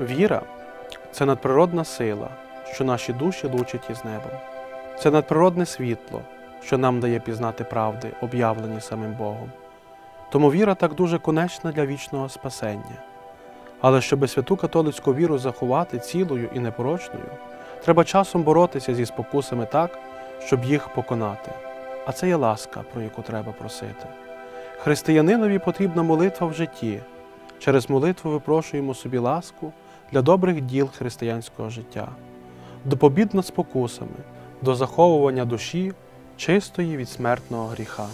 Віра це надприродна сила, що наші душі лучать із небом. Це надприродне світло, що нам дає пізнати правди, об'явлені самим Богом. Тому віра так дуже конечна для вічного спасення. Але щоби святу католицьку віру заховати цілою і непорочною, треба часом боротися зі спокусами так, щоб їх поконати. А це є ласка, про яку треба просити. Християнинові потрібна молитва в житті. Через молитву випрошуємо собі ласку для добрих діл християнського життя, до побід над спокусами, до заховування душі чистої від смертного гріха.